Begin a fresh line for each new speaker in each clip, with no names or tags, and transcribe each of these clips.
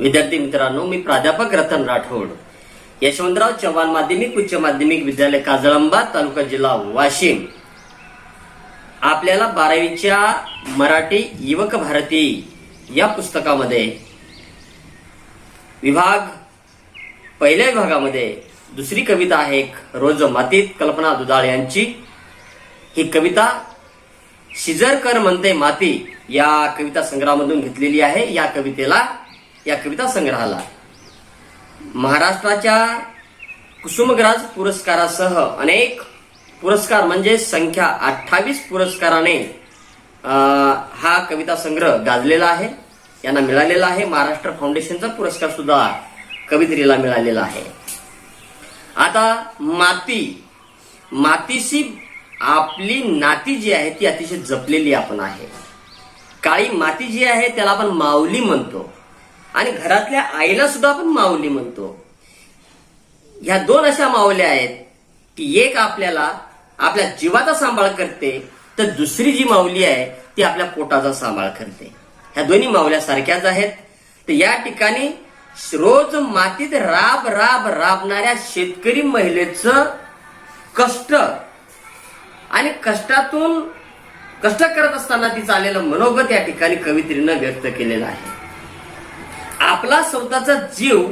विद्यार्थी मित्रांनो मी प्राध्यापक रतन राठोड. यशवंतराव चव्हाण माध्यमिक उच्च माध्यमिक विद्यालय काजळंबा तालुका जिल्हा वाशिम. आपल्याला बारावीच्या मराठी युवक भारती या पुस्तकामध्ये विभाग पहिल्या विभागामध्ये दुसरी कविता आहे एक रोज मातीत कल्पना दुधाळ यांची. ही कविता शिजरकर म्हणते माती या कविता संग्रहामधून घेतलेली आहे. या कवितेला या कविता संग्रहाला. महाराष्ट्राच्या कुसुमग्राज पुरस्कारासह अनेक पुरस्कार म्हणजे संख्या अठ्ठावीस पुरस्काराने हा कविता संग्रह गाजलेला आहे. यांना मिळालेला आहे. महाराष्ट्र फाउंडेशनचा पुरस्कार सुद्धा कवित्रीला मिळालेला आहे. आता माती मातीशी आपली नाती जी आहे ती अतिशय जपलेली आपण आहे. काळी माती जी आहे त्याला आपण माऊली म्हणतो. आणि घरातल्या आईला सुद्धा आपण माऊली म्हणतो. ह्या दोन अशा माऊल्या आहेत की एक आपल्याला आपल्या जीवाचा सांभाळ करते तर दुसरी जी माऊली आहे ती आपल्या पोटाचा सांभाळ करते. ह्या दोन्ही माऊल्या सारख्याच आहेत. तर या ठिकाणी रोज मातीत राब राब राबणाऱ्या शेतकरी महिलेचं कष्ट आणि कष्टातून कष्ट करत असताना तिचं आलेलं मनोगत या ठिकाणी कवित्रीनं व्यक्त केलेलं आहे. आपला स्वतःचा जीव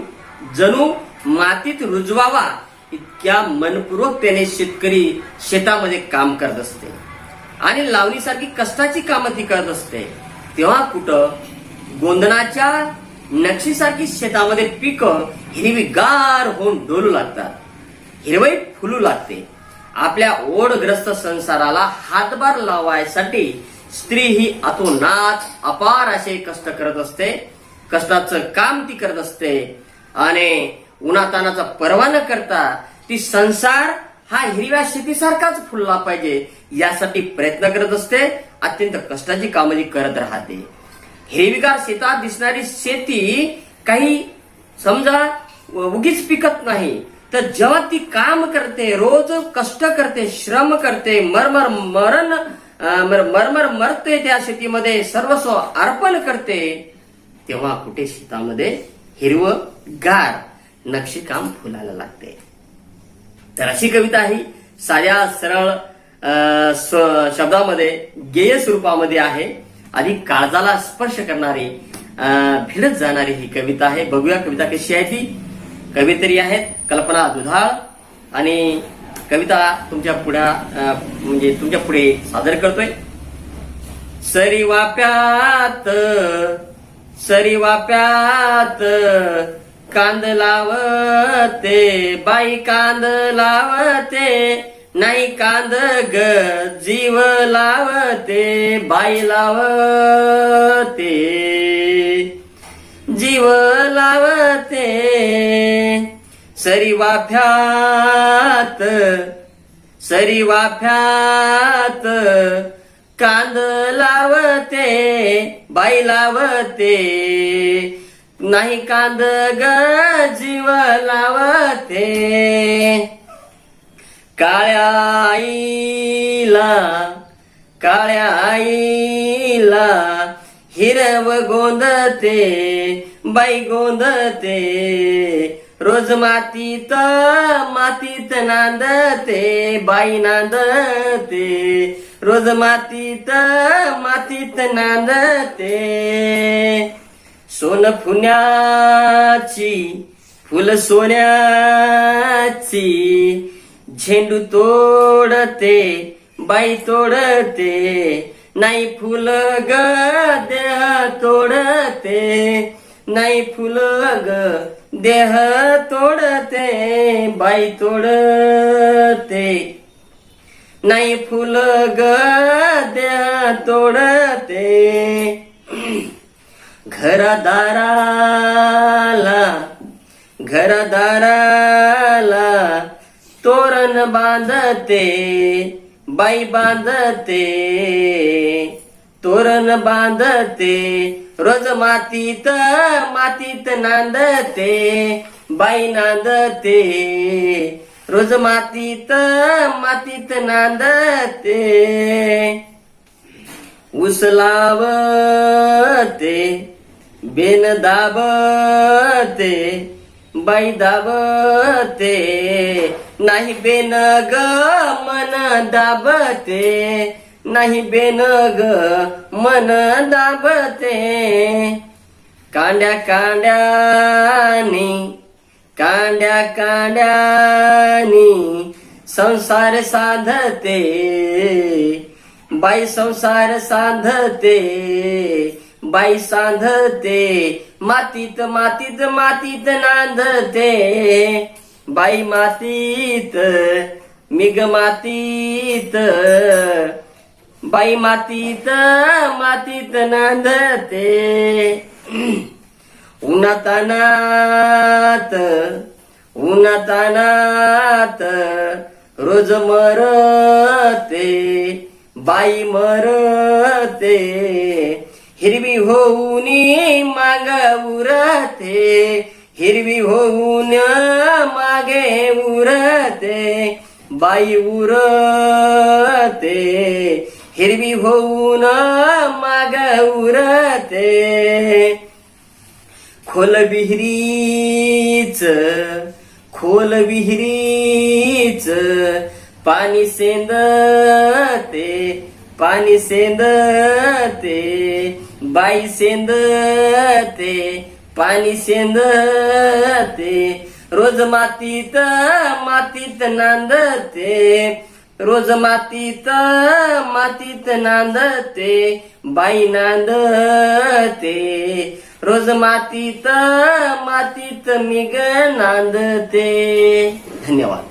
जणू मातीत रुजवावा इतक्या मनपूर्वक त्याने शेतकरी शेतामध्ये काम करत असते. आणि लावणीसारखी कष्टाची कामं ती करत असते. तेव्हा कुठं गोंधनाच्या नक्षीसारखी शेतामध्ये पिकं हिरवीगार होऊन डोलू लागतात. हिरवई फुलू लागते. आपल्या ओढग्रस्त संसाराला हातभार लावायसाठी स्त्री ही अतोनात अपार असे कष्ट करत असते. कष्टाचं काम ती करत असते. आणि उन्हातानाचा परवा न करता ती संसार हा हिरव्या शेतीसारखाच फुलला पाहिजे. यासाठी प्रयत्न करत असते. अत्यंत कष्टाची कामं ती करत राहते. हिरवीगार शेतात दिसणारी शेती काही समजा उगीच पिकत नाही. तर जेव्हा ती काम करते रोज कष्ट करते श्रम करते मरमर मरण मर- मरमर मरते त्या शेतीमध्ये सर्वस्व अर्पण करते तेव्हा कुठे शेतामध्ये हिरवं गार नक्षीकाम फुलायला लागते. तर अशी कविता ही साध्या सरळ शब्दामध्ये गेय स्वरूपामध्ये आहे. आणि काळजाला स्पर्श करणारी भिडत जाणारी ही कविता आहे. बघूया कविता कशी आहे ती. कवितरी आहेत कल्पना दुधाळ. आणि कविता तुमच्या पुढ्या म्हणजे तुमच्यापुढे सादर करतोय. सरी वाप्यात सरी वाप्यात कांद लावते बाई कांद लावते नाही कांद ग जीव लावते बाई लावते. जीव लावते. सरी वाफ्यात सरी वाफ्यात कांद लावते बाई लावते. नाही कांद ग जीव लावते. काळ्या आईला काळ्या आईला हिरव गोंदते बाई गोंदते. रोज मातीत मातीत नांदते बाई नांदते. रोज मातीत मातीत नांदते. सोन फुन्याची फुल सोन्याची. झेंडू तोडते बाई तोडते. नाही फुल ग देह तोडते. नाही फुल ग देह तोडते बाई तोडते. नाही फुल ग देह तोडते. घरदाराला घरदाराला तोरण बांधते बाई बांधते. तोरण बांधते रोज मातीत मातीत नांदते बाई नांदते. रोज मातीत मातीत नांदते. ऊस लावते बेन दाबते बाई दाबते. नाही बेन ग मन दाबते. नाही बेन ग मन दाबते. कांड्या कांड्यानी कांड्या कांड्यानी संसार साधते. बाई संसार साधते बाई साधते मातीत मातीत मातीत नांदते. बाई मातीत मिग मातीत बाई मातीत मातीत नांदते. उन्हातानात उन्हातानात रोज मरते बाई मरते हिरवी होऊन माग उरते हिरवी होऊन मागे उरते बाई उरते हिरवी होऊन माग उरते. खोल विहिरीच खोल विहिरीच पाणी सेंदते पाणी सेंदते बाई सेंदते पाणी सेंदते रोज मातीत मातीत नांदते रोज मातीत मातीत नांदते बाई नांदते रोज मातीत मातीत मी ग नांदते. धन्यवाद.